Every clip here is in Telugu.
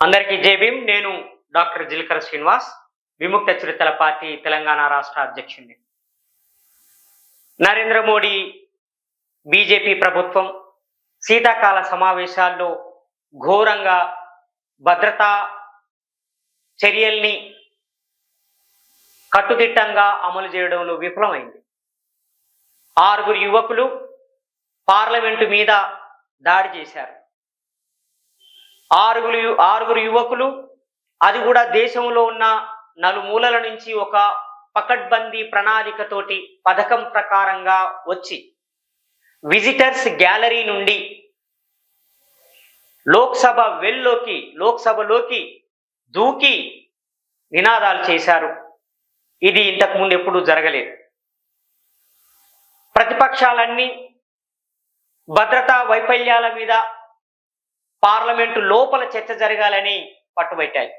అందరికీ జై భీమ్. నేను డాక్టర్ జిల్కర శ్రీనివాస్ విముక్త చిరుతల పార్టీ తెలంగాణ రాష్ట్ర అధ్యక్షుడిని నరేంద్ర మోడీ బీజేపీ ప్రభుత్వం శీతాకాల సమావేశాల్లో ఘోరంగా భద్రతా చర్యల్ని కట్టుదిట్టంగా అమలు చేయడంలో విఫలమైంది. ఆరుగురు యువకులు పార్లమెంటు మీద దాడి చేశారు. ఆరుగురు ఆరుగురు యువకులు అది కూడా దేశంలో ఉన్న నలుమూలల నుంచి ఒక పకడ్బందీ ప్రణాళికతోటి పథకం ప్రకారంగా వచ్చి విజిటర్స్ గ్యాలరీ నుండి లోక్సభ వెల్లోకి లోక్సభలోకి దూకి నినాదాలు చేశారు. ఇది ఇంతకు ముందు ఎప్పుడూ జరగలేదు. ప్రతిపక్షాలన్నీ భద్రతా వైఫల్యాల మీద పార్లమెంటు లోపల చర్చ జరగాలని పట్టుబట్టాయి.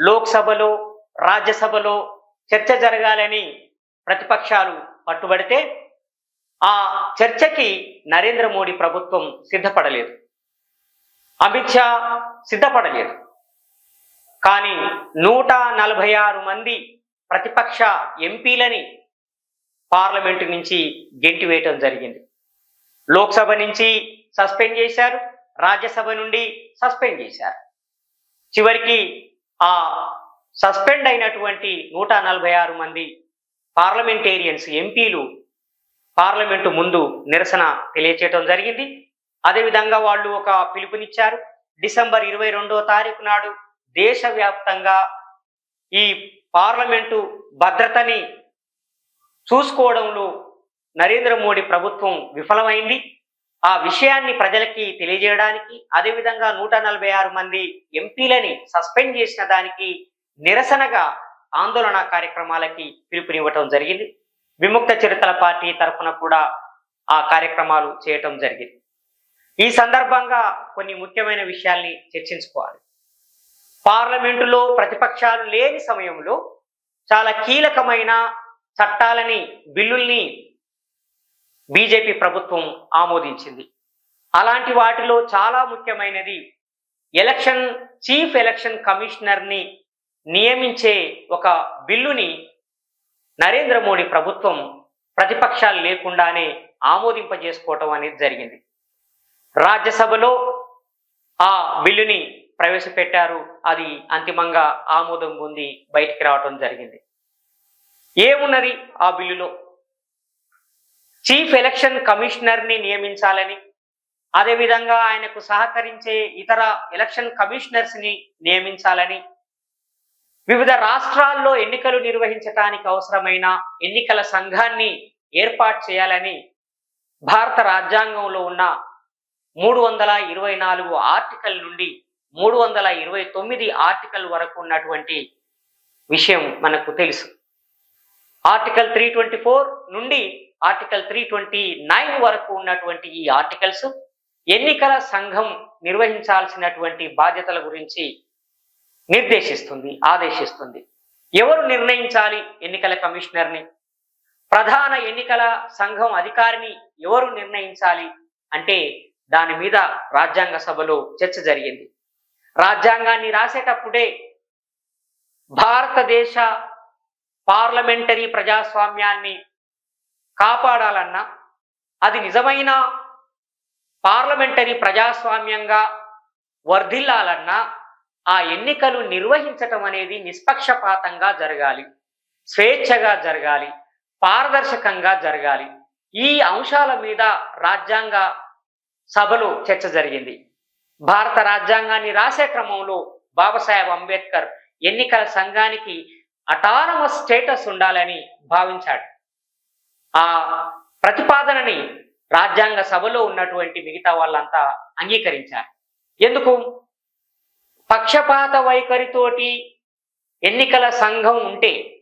లోక్సభలో రాజ్యసభలో చర్చ జరగాలని ప్రతిపక్షాలు పట్టుబడితే ఆ చర్చకి నరేంద్ర మోడీ ప్రభుత్వం సిద్ధపడలేదు. అమిత్ షా సిద్ధపడలేదు. కానీ నూట నలభై ఆరు మంది ప్రతిపక్ష ఎంపీలని పార్లమెంటు నుంచి గెంటివేయటం జరిగింది. లోక్సభ నుంచి సస్పెండ్ చేశారు. రాజ్యసభ నుండి సస్పెండ్ చేశారు. చివరికి ఆ సస్పెండ్ అయినటువంటి నూట నలభై ఆరు మంది పార్లమెంటేరియన్స్ ఎంపీలు పార్లమెంటు ముందు నిరసన తెలియచేయటం జరిగింది. అదేవిధంగా వాళ్ళు ఒక పిలుపునిచ్చారు. డిసెంబర్ ఇరవై రెండో తారీఖు నాడు దేశవ్యాప్తంగా ఈ పార్లమెంటు భద్రతని చూసుకోవడంలో నరేంద్ర మోడీ ప్రభుత్వం విఫలమైంది. ఆ విషయాన్ని ప్రజలకి తెలియజేయడానికి అదేవిధంగా నూట నలభై ఆరు మంది ఎంపీలని సస్పెండ్ చేసిన దానికి నిరసనగా ఆందోళన కార్యక్రమాలకి పిలుపునివ్వటం జరిగింది. విముక్త చిరుతల పార్టీ తరఫున కూడా ఆ కార్యక్రమాలు చేయటం జరిగింది. ఈ సందర్భంగా కొన్ని ముఖ్యమైన విషయాల్ని చర్చించుకోవాలి. పార్లమెంటులో ప్రతిపక్షాలు లేని సమయంలో చాలా కీలకమైన చట్టాలని బిల్లుల్ని బీజేపీ ప్రభుత్వం ఆమోదించింది. అలాంటి వాటిలో చాలా ముఖ్యమైనది ఎలక్షన్ చీఫ్ ఎలక్షన్ కమిషనర్ని నియమించే ఒక బిల్లుని నరేంద్ర మోడీ ప్రభుత్వం ప్రతిపక్షాలు లేకుండానే ఆమోదింపజేసుకోవటం అనేది జరిగింది. రాజ్యసభలో ఆ బిల్లుని ప్రవేశపెట్టారు. అది అంతిమంగా ఆమోదం పొంది బయటికి రావటం జరిగింది. ఏమున్నది ఆ బిల్లులో? చీఫ్ ఎలక్షన్ కమిషనర్ని నియమించాలని అదేవిధంగా ఆయనకు సహకరించే ఇతర ఎలక్షన్ కమిషనర్స్ని నియమించాలని వివిధ రాష్ట్రాల్లో ఎన్నికలు నిర్వహించటానికి అవసరమైన ఎన్నికల సంఘాన్ని ఏర్పాటు చేయాలని భారత రాజ్యాంగంలో ఉన్న మూడు వందల ఇరవై నాలుగు ఆర్టికల్ నుండి మూడు వందల ఇరవై తొమ్మిది ఆర్టికల్ వరకు ఉన్నటువంటి విషయం మనకు తెలుసు. ఆర్టికల్ త్రీ ట్వంటీ ఫోర్ నుండి ఆర్టికల్ త్రీ ట్వంటీ నైన్ వరకు ఉన్నటువంటి ఈ ఆర్టికల్స్ ఎన్నికల సంఘం నిర్వహించాల్సినటువంటి బాధ్యతల గురించి నిర్దేశిస్తుంది ఆదేశిస్తుంది. ఎవరు నిర్ణయించాలి ఎన్నికల కమిషనర్ని? ప్రధాన ఎన్నికల సంఘం అధికారిని ఎవరు నిర్ణయించాలి అంటే దాని మీద రాజ్యాంగ సభలో చర్చ జరిగింది. రాజ్యాంగాన్ని రాసేటప్పుడే భారతదేశ పార్లమెంటరీ ప్రజాస్వామ్యాన్ని కాపాడాలన్నా అది నిజమైన పార్లమెంటరీ ప్రజాస్వామ్యంగా వర్ధిల్లాలన్నా ఆ ఎన్నికలు నిర్వహించటం అనేది నిష్పక్షపాతంగా జరగాలి స్వేచ్ఛగా జరగాలి పారదర్శకంగా జరగాలి. ఈ అంశాల మీద రాజ్యాంగ సభలో చర్చ జరిగింది. భారత రాజ్యాంగాన్ని రాసే క్రమంలో బాబాసాహెబ్ అంబేద్కర్ ఎన్నికల సంఘానికి అటానమస్ స్టేటస్ ఉండాలని భావించాడు. ఆ ప్రతిపాదనని రాజ్యాంగ సభలో ఉన్నటువంటి మిగతా వాళ్ళంతా అంగీకరించారు. ఎందుకు? పక్షపాత వైఖరితోటి ఎన్నికల సంఘం ఉంటే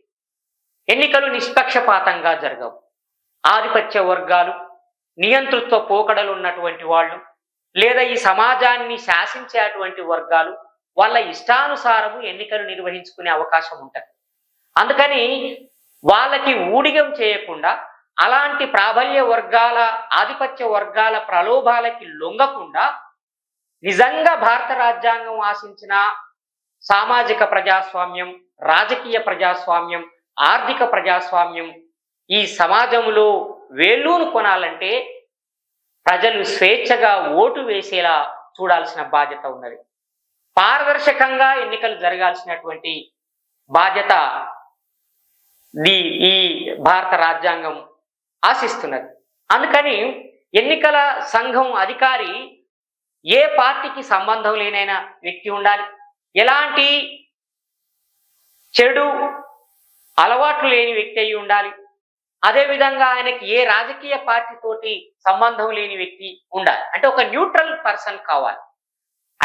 ఎన్నికలు నిష్పక్షపాతంగా జరగవు. ఆధిపత్య వర్గాలు నియంతృత్వ పోకడలు ఉన్నటువంటి వాళ్ళు లేదా ఈ సమాజాన్ని శాసించేటువంటి వర్గాలు వాళ్ళ ఇష్టానుసారము ఎన్నికలు నిర్వహించుకునే అవకాశం ఉంటుంది. అందుకని వాళ్ళకి ఊడిగం చేయకుండా అలాంటి ప్రాబల్య వర్గాల ఆధిపత్య వర్గాల ప్రలోభాలకి లొంగకుండా నిజంగా భారత రాజ్యాంగం ఆశించిన సామాజిక ప్రజాస్వామ్యం రాజకీయ ప్రజాస్వామ్యం ఆర్థిక ప్రజాస్వామ్యం ఈ సమాజంలో వేళ్ళూను కొనాలంటే ప్రజలు స్వేచ్ఛగా ఓటు వేసేలా చూడాల్సిన బాధ్యత ఉన్నది. పారదర్శకంగా ఎన్నికలు జరగాల్సినటువంటి బాధ్యత ఈ భారత రాజ్యాంగం ఆశిస్తున్నది. అందుకని ఎన్నికల సంఘం అధికారి ఏ పార్టీకి సంబంధం లేనైనా వ్యక్తి ఉండాలి. ఎలాంటి చెడు అలవాట్లు లేని వ్యక్తి అయి ఉండాలి. అదేవిధంగా ఆయనకి ఏ రాజకీయ పార్టీ తోటి సంబంధం లేని వ్యక్తి ఉండాలి. అంటే ఒక న్యూట్రల్ పర్సన్ కావాలి.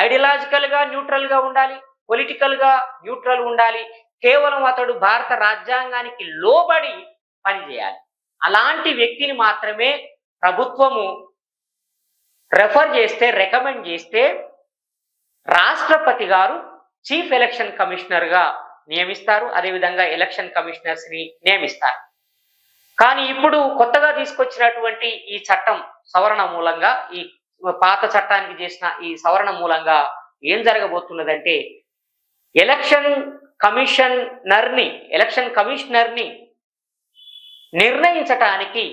ఐడియలాజికల్గా న్యూట్రల్గా ఉండాలి. పొలిటికల్గా న్యూట్రల్ ఉండాలి. కేవలం అతడు భారత రాజ్యాంగానికి లోబడి పనిచేయాలి. అలాంటి వ్యక్తిని మాత్రమే ప్రభుత్వము రెఫర్ చేస్తే రికమెండ్ చేస్తే రాష్ట్రపతి గారు చీఫ్ ఎలక్షన్ కమిషనర్గా నియమిస్తారు. అదేవిధంగా ఎలక్షన్ కమిషనర్స్ని నియమిస్తారు. కానీ ఇప్పుడు కొత్తగా తీసుకొచ్చినటువంటి ఈ చట్టం సవరణ మూలంగా ఈ పాత చట్టానికి చేసిన ఈ సవరణ మూలంగా ఏం జరగబోతున్నదంటే ఎలక్షన్ కమిషనర్ని ఎలక్షన్ కమిషనర్ని నిర్ణయించటానికి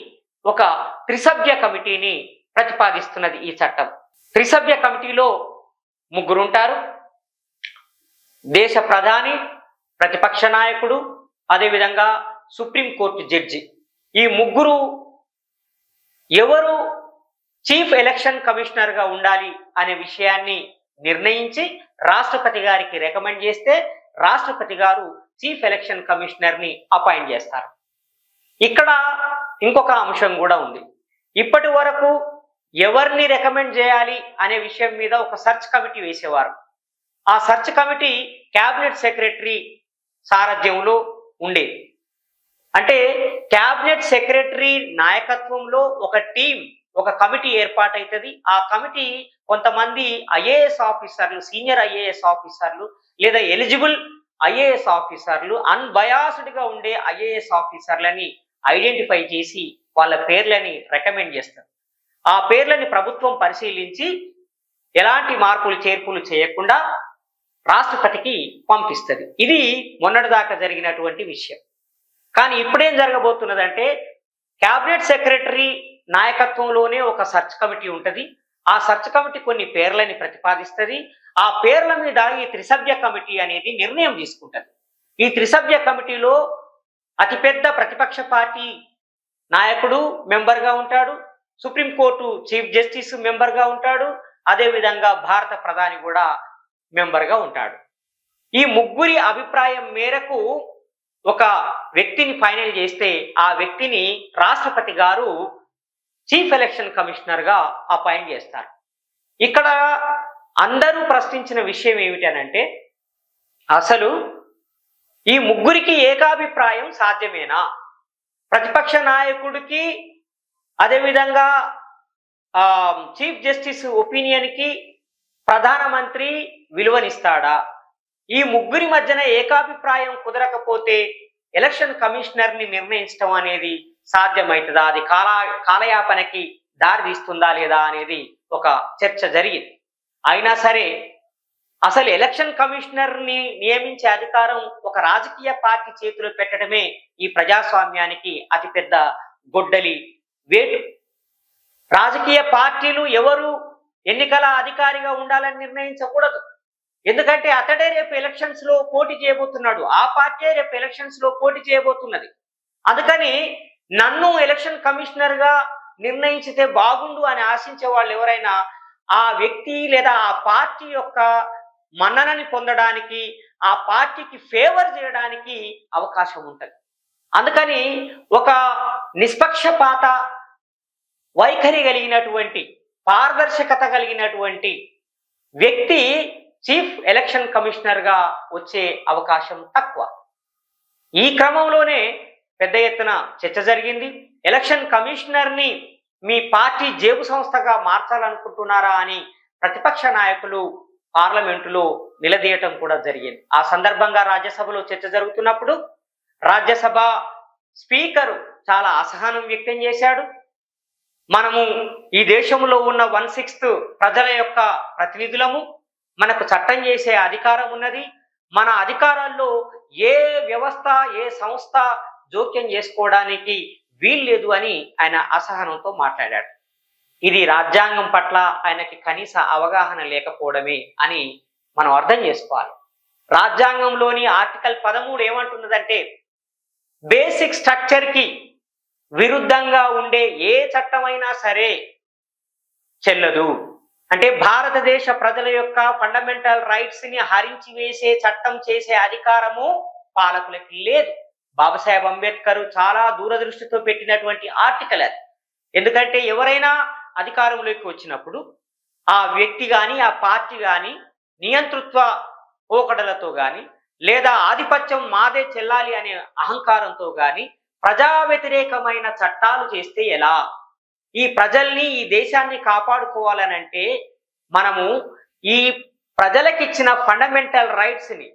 ఒక త్రిసభ్య కమిటీని ప్రతిపాదిస్తున్నది ఈ చట్టం. త్రిసభ్య కమిటీలో ముగ్గురుంటారు. దేశ ప్రధాని ప్రతిపక్ష నాయకుడు అదేవిధంగా సుప్రీంకోర్టు జడ్జి. ఈ ముగ్గురు ఎవరు చీఫ్ ఎలక్షన్ కమిషనర్గా ఉండాలి అనే విషయాన్ని నిర్ణయించి రాష్ట్రపతి గారికి రికమెండ్ చేస్తే రాష్ట్రపతి గారు చీఫ్ ఎలక్షన్ కమిషనర్ని అపాయింట్ చేస్తారు. ఇక్కడ ఇంకొక అంశం కూడా ఉంది. ఇప్పటి వరకు ఎవరిని రికమెండ్ చేయాలి అనే విషయం మీద ఒక సెర్చ్ కమిటీ వేసేవారు. ఆ సెర్చ్ కమిటీ క్యాబినెట్ సెక్రటరీ సారథ్యంలో ఉండేది. అంటే క్యాబినెట్ సెక్రటరీ నాయకత్వంలో ఒక టీం ఒక కమిటీ ఏర్పాటవుతుంది ఆ కమిటీ కొంతమంది ఐఏఎస్ ఆఫీసర్లు సీనియర్ ఐఏఎస్ ఆఫీసర్లు లేదా ఎలిజిబుల్ ఐఏఎస్ ఆఫీసర్లు అన్బయాస్డ్గా ఉండే ఐఏఎస్ ఆఫీసర్లని ఐడెంటిఫై చేసి వాళ్ళ పేర్లని రికమెండ్ చేస్తారు. ఆ పేర్లని ప్రభుత్వం పరిశీలించి ఎలాంటి మార్పులు చేర్పులు చేయకుండా రాష్ట్రపతికి పంపిస్తుంది. ఇది మొన్నటిదాకా జరిగినటువంటి విషయం. కానీ ఇప్పుడేం జరగబోతున్నదంటే క్యాబినెట్ సెక్రటరీ నాయకత్వంలోనే ఒక సెర్చ్ కమిటీ ఉంటుంది. ఆ సెర్చ్ కమిటీ కొన్ని పేర్లని ప్రతిపాదిస్తుంది. ఆ పేర్ల మీద ఈ త్రిసభ్య కమిటీ అనేది నిర్ణయం తీసుకుంటుంది. ఈ త్రిసభ్య కమిటీలో అతిపెద్ద ప్రతిపక్ష పార్టీ నాయకుడు మెంబర్గా ఉంటాడు సుప్రీంకోర్టు చీఫ్ జస్టిస్ మెంబర్గా ఉంటాడు అదేవిధంగా భారత ప్రధాని కూడా మెంబర్గా ఉంటాడు. ఈ ముగ్గురి అభిప్రాయం మేరకు ఒక వ్యక్తిని ఫైనల్ చేస్తే ఆ వ్యక్తిని రాష్ట్రపతి గారు చీఫ్ ఎలక్షన్ కమిషనర్గా అపాయింట్ చేస్తారు. ఇక్కడ అందరూ ప్రశ్నించిన విషయం ఏమిటనంటే అసలు ఈ ముగ్గురికి ఏకాభిప్రాయం సాధ్యమేనా? ప్రతిపక్ష నాయకుడికి అదేవిధంగా ఆ, చీఫ్ జస్టిస్ ఒపీనియన్కి ప్రధానమంత్రి విలువనిస్తాడా? ఈ ముగ్గురి మధ్యన ఏకాభిప్రాయం కుదరకపోతే ఎలక్షన్ కమిషనర్ని నిర్ణయించడం అనేది సాధ్యమవుతుందా అది కాల కాలయాపనకి దారి తీస్తుందా లేదా అనేది ఒక చర్చ జరిగింది. అయినా సరే అసలు ఎలక్షన్ కమిషనర్ని నియమించే అధికారం ఒక రాజకీయ పార్టీ చేతిలో పెట్టడమే ఈ ప్రజాస్వామ్యానికి అతిపెద్ద గొడ్డలి వేటు. రాజకీయ పార్టీలు ఎవరు ఎన్నికల అధికారిగా ఉండాలని నిర్ణయించకూడదు. ఎందుకంటే అతడే రేపు ఎలక్షన్స్లో పోటీ చేయబోతున్నాడు. ఆ పార్టీ రేపు ఎలక్షన్స్లో పోటీ చేయబోతున్నది. అందుకని నన్ను ఎలక్షన్ కమిషనర్గా నిర్ణయించితే బాగుండు అని ఆశించే వాళ్ళు ఎవరైనా ఆ వ్యక్తి లేదా ఆ పార్టీ యొక్క మన్ననని పొందడానికి ఆ పార్టీకి ఫేవర్ చేయడానికి అవకాశం ఉంటుంది. అందుకని ఒక నిష్పక్షపాత వైఖరి కలిగినటువంటి పారదర్శకత కలిగినటువంటి వ్యక్తి చీఫ్ ఎలక్షన్ కమిషనర్గా వచ్చే అవకాశం తక్కువ. ఈ క్రమంలోనే పెద్ద ఎత్తున చర్చ జరిగింది. ఎలక్షన్ కమిషనర్ని మీ పార్టీ జేబు సంస్థగా మార్చాలనుకుంటున్నారా అని ప్రతిపక్ష నాయకులు పార్లమెంటులో నిలదీయటం కూడా జరిగింది. ఆ సందర్భంగా రాజ్యసభలో చర్చ జరుగుతున్నప్పుడు రాజ్యసభ స్పీకరు చాలా అసహనం వ్యక్తం చేశాడు. మనము ఈ దేశంలో ఉన్న వన్ సిక్స్త్ ప్రజల యొక్క ప్రతినిధులము మనకు చట్టం చేసే అధికారం ఉన్నది. మన అధికారాల్లో ఏ వ్యవస్థ ఏ సంస్థ జోక్యం చేసుకోవడానికి వీల్లేదు అని ఆయన అసహనంతో మాట్లాడాడు. ఇది రాజ్యాంగం పట్ల ఆయనకి కనీస అవగాహన లేకపోవడమే అని మనం అర్థం చేసుకోవాలి. రాజ్యాంగంలోని ఆర్టికల్ పదమూడు ఏమంటున్నదంటే బేసిక్ స్ట్రక్చర్కి విరుద్ధంగా ఉండే ఏ చట్టమైనా సరే చెల్లదు. అంటే భారతదేశ ప్రజల యొక్క ఫండమెంటల్ రైట్స్ని హరించి వేసే చట్టం చేసే అధికారము పాలకులకి లేదు. బాబాసాహెబ్ అంబేద్కర్ చాలా దూరదృష్టితో పెట్టినటువంటి ఆర్టికల్ అది. ఎందుకంటే ఎవరైనా అధికారంలోకి వచ్చినప్పుడు ఆ వ్యక్తి కానీ ఆ పార్టీ కానీ నియంతృత్వ పోకడలతో కానీ లేదా ఆధిపత్యం మాదే చెల్లాలి అనే అహంకారంతో కానీ ప్రజా వ్యతిరేకమైన చట్టాలు చేస్తే ఎలా? ఈ ప్రజల్ని ఈ దేశాన్ని కాపాడుకోవాలనంటే మనము ఈ ప్రజలకిచ్చిన ఫండమెంటల్ రైట్స్ని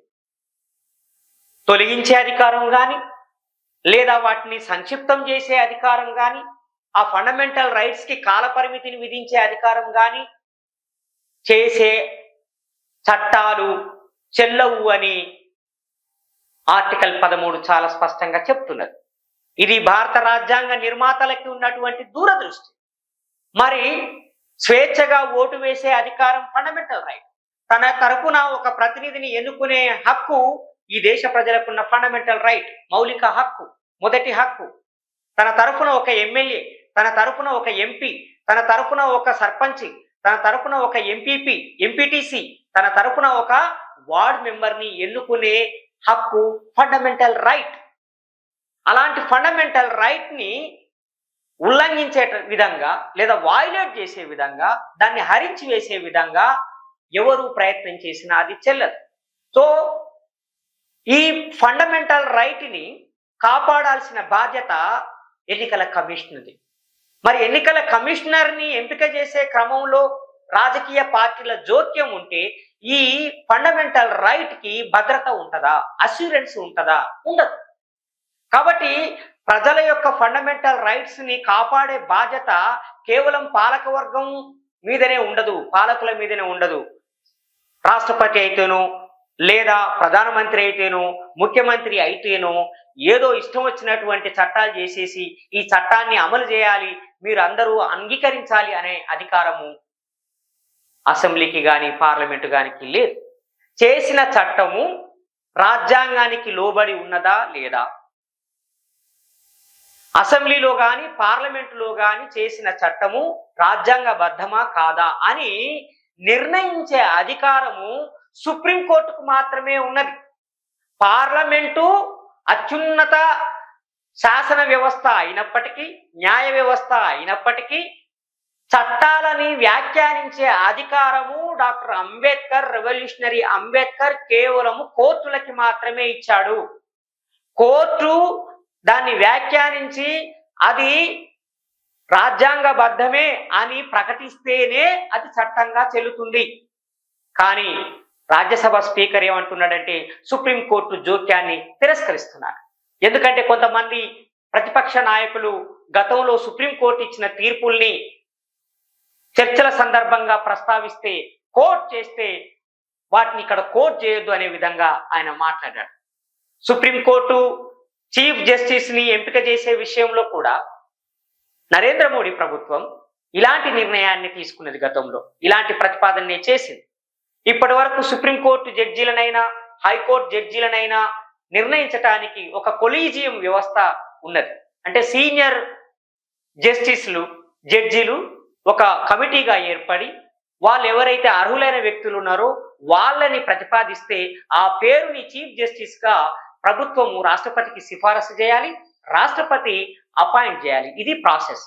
తొలగించే అధికారం కానీ లేదా వాటిని సంక్షిప్తం చేసే అధికారం కానీ ఆ ఫండమెంటల్ రైట్స్కి కాలపరిమితిని విధించే అధికారం కానీ చేసే చట్టాలు చెల్లవు అని ఆర్టికల్ పదమూడు చాలా స్పష్టంగా చెప్తున్నది. ఇది భారత రాజ్యాంగ నిర్మాతలకి ఉన్నటువంటి దూరదృష్టి. మరి స్వేచ్ఛగా ఓటు వేసే అధికారం ఫండమెంటల్ రైట్ తన తరపున ఒక ప్రతినిధిని ఎన్నుకునే హక్కు ఈ దేశ ప్రజలకున్న ఫండమెంటల్ రైట్ మౌలిక హక్కు మొదటి హక్కు. తన తరఫున ఒక ఎమ్మెల్యే తన తరపున ఒక ఎంపీ తన తరపున ఒక సర్పంచి తన తరపున ఒక ఎంపీపీ ఎంపీటీసీ తన తరపున ఒక వార్డ్ మెంబర్ని ఎన్నుకునే హక్కు ఫండమెంటల్ రైట్. అలాంటి ఫండమెంటల్ రైట్ని ఉల్లంఘించే విధంగా లేదా వాయిలేట్ చేసే విధంగా దాన్ని హరించి వేసే విధంగా ఎవరు ప్రయత్నం చేసినా అది చెల్లదు. సో ఈ ఫండమెంటల్ రైట్ని కాపాడాల్సిన బాధ్యత ఎన్నికల కమిషన్ది. మరి ఎన్నికల కమిషనర్ని ఎంపిక చేసే క్రమంలో రాజకీయ పార్టీల జోక్యం ఉంటే ఈ ఫండమెంటల్ రైట్కి భద్రత ఉంటుందా? అస్యూరెన్స్ ఉంటుందా? ఉండదు. కాబట్టి ప్రజల యొక్క ఫండమెంటల్ రైట్స్ని కాపాడే బాధ్యత కేవలం పాలకవర్గం మీదనే ఉండదు పాలకుల మీదనే ఉండదు. రాష్ట్రపతి అయితేనో లేదా ప్రధానమంత్రి అయితేనో ముఖ్యమంత్రి అయితేనో ఏదో ఇష్టం వచ్చినటువంటి చట్టాలు చేసేసి ఈ చట్టాన్ని అమలు చేయాలి మీరు అందరూ అంగీకరించాలి అనే అధికారము అసెంబ్లీకి కానీ పార్లమెంటు గానికి లేదు. చేసిన చట్టము రాజ్యాంగానికి లోబడి ఉన్నదా లేదా? అసెంబ్లీలో కానీ పార్లమెంటులో కానీ చేసిన చట్టము రాజ్యాంగబద్ధమా కాదా అని నిర్ణయించే అధికారము సుప్రీంకోర్టుకు మాత్రమే ఉన్నది. పార్లమెంటు అత్యున్నత శాసన వ్యవస్థ అయినప్పటికీ న్యాయ వ్యవస్థ అయినప్పటికీ చట్టాలని వ్యాఖ్యానించే అధికారము డాక్టర్ అంబేద్కర్ రెవల్యూషనరీ అంబేద్కర్ కేవలము కోర్టులకి మాత్రమే ఇచ్చాడు. కోర్టు దాన్ని వ్యాఖ్యానించి అది రాజ్యాంగబద్ధమే అని ప్రకటిస్తేనే అది చట్టంగా చెల్లుతుంది. కానీ రాజ్యసభ స్పీకర్ ఏమంటున్నాడంటే సుప్రీంకోర్టు జోక్యాన్ని తిరస్కరిస్తున్నారు. ఎందుకంటే కొంతమంది ప్రతిపక్ష నాయకులు గతంలో సుప్రీంకోర్టు ఇచ్చిన తీర్పుల్ని చర్చల సందర్భంగా ప్రస్తావిస్తే కోర్ట్ చేస్తే వాటిని ఇక్కడ కోర్ట్ చేయొద్దు అనే విధంగా ఆయన మాట్లాడాడు సుప్రీంకోర్టు చీఫ్ జస్టిస్ని ఎంపిక చేసే విషయంలో కూడా నరేంద్ర మోడీ ప్రభుత్వం ఇలాంటి నిర్ణయాన్ని తీసుకున్నది గతంలో. ఇలాంటి ప్రతిపాదనే చేసింది. ఇప్పటి వరకు సుప్రీంకోర్టు జడ్జీలనైనా హైకోర్టు జడ్జీలనైనా నిర్ణయించటానికి ఒక కొలీజియం వ్యవస్థ ఉన్నది. అంటే సీనియర్ జస్టిస్లు జడ్జీలు ఒక కమిటీగా ఏర్పడి వాళ్ళు ఎవరైతే అర్హులైన వ్యక్తులు ఉన్నారో వాళ్ళని ప్రతిపాదిస్తే ఆ పేరుని చీఫ్ జస్టిస్గా ప్రభుత్వము రాష్ట్రపతికి సిఫారసు చేయాలి రాష్ట్రపతి అపాయింట్ చేయాలి. ఇది ప్రాసెస్.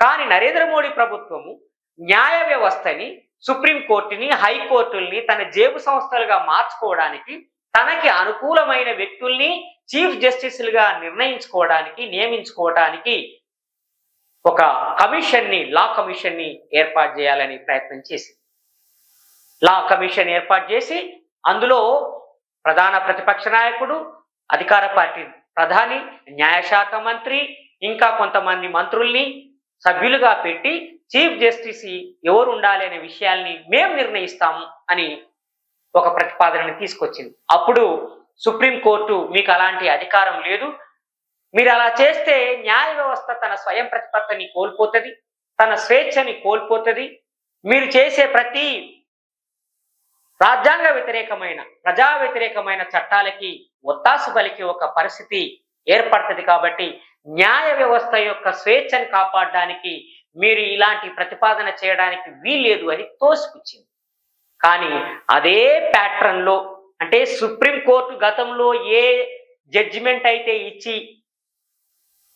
కానీ నరేంద్ర మోడీ ప్రభుత్వము న్యాయ వ్యవస్థని సుప్రీంకోర్టుని హైకోర్టుల్ని తన జేబు సంస్థలుగా మార్చుకోవడానికి తనకి అనుకూలమైన వ్యక్తుల్ని చీఫ్ జస్టిస్లుగా నిర్ణయించుకోవడానికి నియమించుకోవడానికి ఒక కమిషన్ని లా కమిషన్ని ఏర్పాటు చేయాలని ప్రయత్నం చేసింది. లా కమిషన్ ఏర్పాటు చేసి అందులో ప్రధాన ప్రతిపక్ష నాయకుడు అధికార పార్టీ ప్రధాని న్యాయశాఖ మంత్రి ఇంకా కొంతమంది మంత్రుల్ని సభ్యులుగా పెట్టి చీఫ్ జస్టిస్ ఎవరు ఉండాలి అనే విషయాల్ని మేము నిర్ణయిస్తాము అని ఒక ప్రతిపాదనని తీసుకొచ్చింది. అప్పుడు సుప్రీంకోర్టు మీకు అలాంటి అధికారం లేదు. మీరు అలా చేస్తే న్యాయ వ్యవస్థ తన స్వయం ప్రతిపత్తని కోల్పోతుంది తన స్వేచ్ఛని కోల్పోతుంది. మీరు చేసే ప్రతి రాజ్యాంగ వ్యతిరేకమైన ప్రజా వ్యతిరేకమైన చట్టాలకి ఒత్తాసు పలికి ఒక పరిస్థితి ఏర్పడుతుంది కాబట్టి న్యాయ వ్యవస్థ యొక్క స్వేచ్ఛను కాపాడడానికి మీరు ఇలాంటి ప్రతిపాదన చేయడానికి వీల్లేదు అని తోసిపుచ్చింది. కానీ అదే ప్యాటర్న్లో అంటే సుప్రీంకోర్టు గతంలో ఏ జడ్జిమెంట్ అయితే ఇచ్చి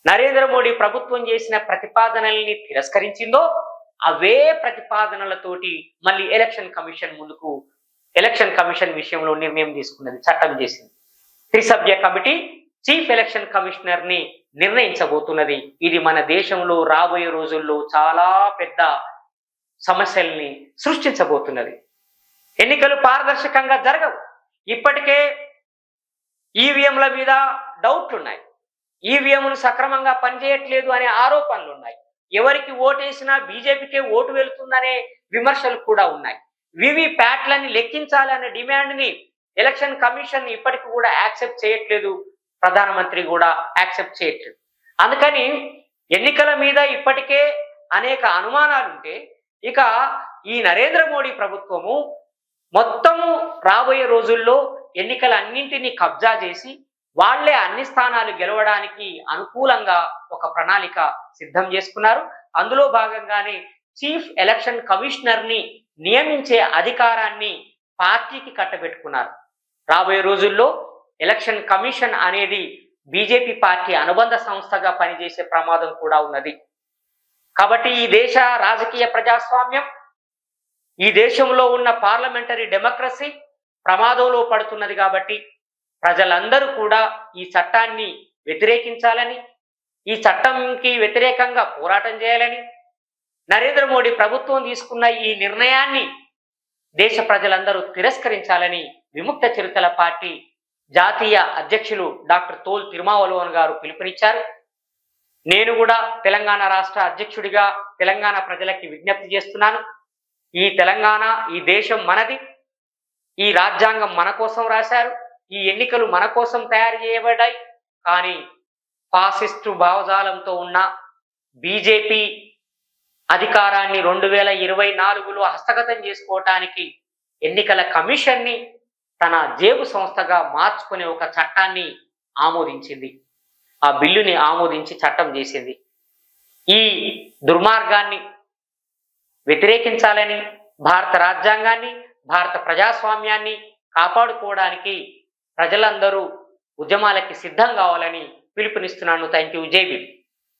నరేంద్ర మోడీ ప్రభుత్వం చేసిన ప్రతిపాదనల్ని తిరస్కరించిందో అవే ప్రతిపాదనలతోటి మళ్ళీ ఎలక్షన్ కమిషన్ ముందుకు ఎలక్షన్ కమిషన్ విషయంలో నిర్ణయం తీసుకున్నది చట్టం చేసింది. త్రిసభ్య కమిటీ చీఫ్ ఎలక్షన్ కమిషనర్ని నిర్ణయించబోతున్నది. ఇది మన దేశంలో రాబోయే రోజుల్లో చాలా పెద్ద సమస్యల్ని సృష్టించబోతున్నది. ఎన్నికలు పారదర్శకంగా జరగవు. ఇప్పటికే ఈవీఎంల మీద డౌట్లు ఉన్నాయి ఈవీఎంలు సక్రమంగా పనిచేయట్లేదు అనే ఆరోపణలు ఉన్నాయి ఎవరికి ఓటేసినా బీజేపీకే ఓటు వెళుతుందనే విమర్శలు కూడా ఉన్నాయి. వివి ప్యాట్లని లెక్కించాలనే డిమాండ్ని ఎలక్షన్ కమిషన్ ఇప్పటికి కూడా యాక్సెప్ట్ చేయట్లేదు. ప్రధానమంత్రి కూడా యాక్సెప్ట్ చేయట్లేదు. అందుకని ఎన్నికల మీద ఇప్పటికే అనేక అనుమానాలు ఉంటే ఇక ఈ నరేంద్ర మోడీ ప్రభుత్వము మొత్తము రాబోయే రోజుల్లో ఎన్నికలన్నింటినీ కబ్జా చేసి వాళ్ళే అన్ని స్థానాలు గెలవడానికి అనుకూలంగా ఒక ప్రణాళిక సిద్ధం చేసుకున్నారు. అందులో భాగంగానే చీఫ్ ఎలక్షన్ కమిషనర్ని నియమించే అధికారాన్ని పార్టీకి కట్టబెట్టుకున్నారు. రాబోయే రోజుల్లో ఎలక్షన్ కమిషన్ అనేది బీజేపీ పార్టీ అనుబంధ సంస్థగా పనిచేసే ప్రమాదం కూడా ఉన్నది. కాబట్టి ఈ దేశ రాజకీయ ప్రజాస్వామ్యం ఈ దేశంలో ఉన్న పార్లమెంటరీ డెమోక్రసీ ప్రమాదంలో పడుతున్నది కాబట్టి ప్రజలందరూ కూడా ఈ చట్టాన్ని వ్యతిరేకించాలని ఈ చట్టంకి వ్యతిరేకంగా పోరాటం చేయాలని నరేంద్ర మోడీ ప్రభుత్వం తీసుకున్న ఈ నిర్ణయాన్ని దేశ ప్రజలందరూ తిరస్కరించాలని విముక్త చిరుతల పార్టీ జాతీయ అధ్యక్షులు డాక్టర్ తోల్ తిరుమావలోన్ గారు పిలుపునిచ్చారు. నేను కూడా తెలంగాణ రాష్ట్ర అధ్యక్షుడిగా తెలంగాణ ప్రజలకి విజ్ఞప్తి చేస్తున్నాను. ఈ తెలంగాణ ఈ దేశం మనది. ఈ రాజ్యాంగం మన కోసం రాశారు. ఈ ఎన్నికలు మన కోసం తయారు చేయబడ్డాయి. కానీ ఫాసిస్టు భావజాలంతో ఉన్న బీజేపీ అధికారాన్ని రెండు వేల ఇరవై నాలుగులో హస్తగతం చేసుకోవటానికి ఎన్నికల కమిషన్ని తన జేబు సంస్థగా మార్చుకునే ఒక చట్టాన్ని ఆమోదించింది. ఆ బిల్లుని ఆమోదించి చట్టం చేసింది. ఈ దుర్మార్గాన్ని వ్యతిరేకించాలని భారత రాజ్యాంగాన్ని భారత ప్రజాస్వామ్యాన్ని కాపాడుకోవడానికి ప్రజలందరూ ఉద్యమాలకి సిద్ధం కావాలని పిలుపునిస్తున్నాను. థ్యాంక్ యూ జై